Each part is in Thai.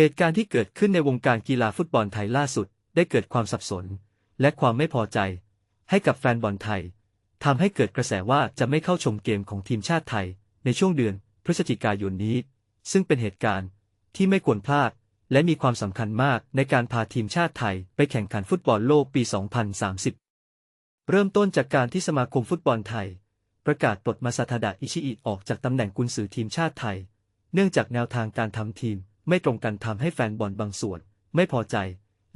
เหตุการณ์ที่เกิดขึ้นในวงการกีฬาฟุตบอลไทยล่าสุด ได้เกิดความสับสน และความไม่พอใจ ให้กับแฟนบอลไทยทำให้เกิดกระแสว่าจะไม่เข้าชมเกมของทีมชาติไทย ในช่วงเดือนพฤศจิกายนนี้ ซึ่งเป็นเหตุการณ์ที่ไม่ควรพลาด และมีความสำคัญมากในการพาทีมชาติไทย ไปแข่งขันฟุตบอลโลกปี 2030 เริ่มต้นจากการที่สมาคมฟุตบอลไทย ประกาศปลดมาซาทาดะอิชิอิออกจากตำแหน่งกุนซือทีมชาติไทย เนื่องจากแนวทางการทำทีม ไม่ตรงกันทำให้แฟนบอลบางส่วน ไม่พอใจ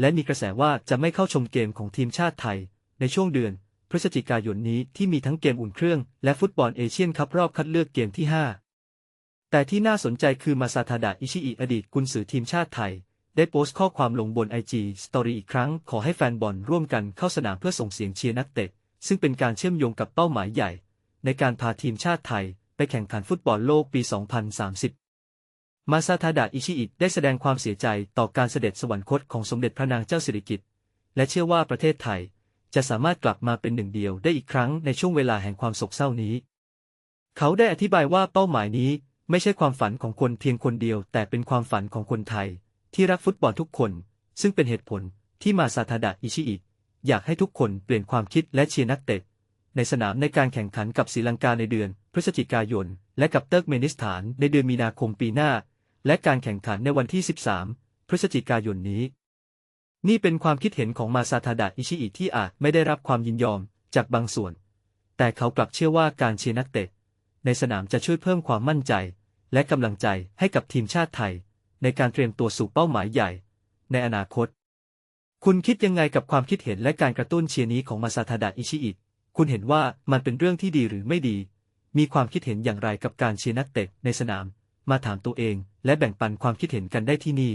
และมีกระแสว่าจะไม่เข้าชมเกมของทีมชาติไทย ในช่วงเดือน พฤศจิกายนนี้ที่มีทั้งเกมอุ่นเครื่อง และฟุตบอลเอเชียนคัพรอบคัดเลือกเกมที่ 5 แต่ที่น่าสนใจคือมาซาทาดะอิชิอิอดีตกุนซือทีมชาติไทยได้โพสต์ข้อความลงบนไอจีสตอรี่อีกครั้ง ขอให้แฟนบอลร่วมกันเข้าสนามเพื่อส่งเสียงเชียร์นักเตะ ซึ่งเป็นการเชื่อมโยงกับเป้าหมายใหญ่ ในการพาทีมชาติไทย ไปแข่งขันฟุตบอลโลกปี 2030 มาซาทาดะอิชิอิได้แสดงความเสียใจต่อการเสด็จสวรรคตของสมเด็จพระนางเจ้าสิริกิติ์และเชื่อว่าประเทศไทย จะสามารถกลับมาเป็นหนึ่งเดียวได้อีกครั้งในช่วงเวลาแห่งความโศกเศร้านี้ เขาได้อธิบายว่าเป้าหมายนี้ไม่ใช่ความฝันของคนเพียงคนเดียว แต่เป็นความฝันของคนไทย ที่รักฟุตบอลทุกคน ซึ่งเป็นเหตุผลที่มาซาทาดะอิชิอิอยากให้ทุกคนเปลี่ยนความคิดและเชียร์นักเตะในสนามในการแข่งขันกับศรีลังกาในเดือน พฤศจิกายน และกับเติร์กเมนิสถานในเดือนมีนาคมปีหน้า และการแข่งขันในวันที่ 13 พฤศจิกายนนี้ นี่เป็นความคิดเห็นของมาซาทาดะอิชิอิที่อาจไม่ได้รับความยินยอมจากบางส่วน แต่เขากลับเชื่อว่าการเชียร์นักเตะ ในสนามจะช่วยเพิ่มความมั่นใจ และกำลังใจให้กับทีมชาติไทย ในการเตรียมตัวสู่เป้าหมายใหญ่ ในอนาคต คุณคิดยังไงกับความคิดเห็นและการกระตุ้นเชียร์นี้ของมาซาทาดะอิชิอิคุณเห็นว่ามันเป็นเรื่องที่ดีหรือไม่ดี มีความคิดเห็นอย่างไรกับการเชียร์นักเตะในสนาม มาถามตัวเอง และแบ่งปันความคิดเห็นกันได้ที่นี่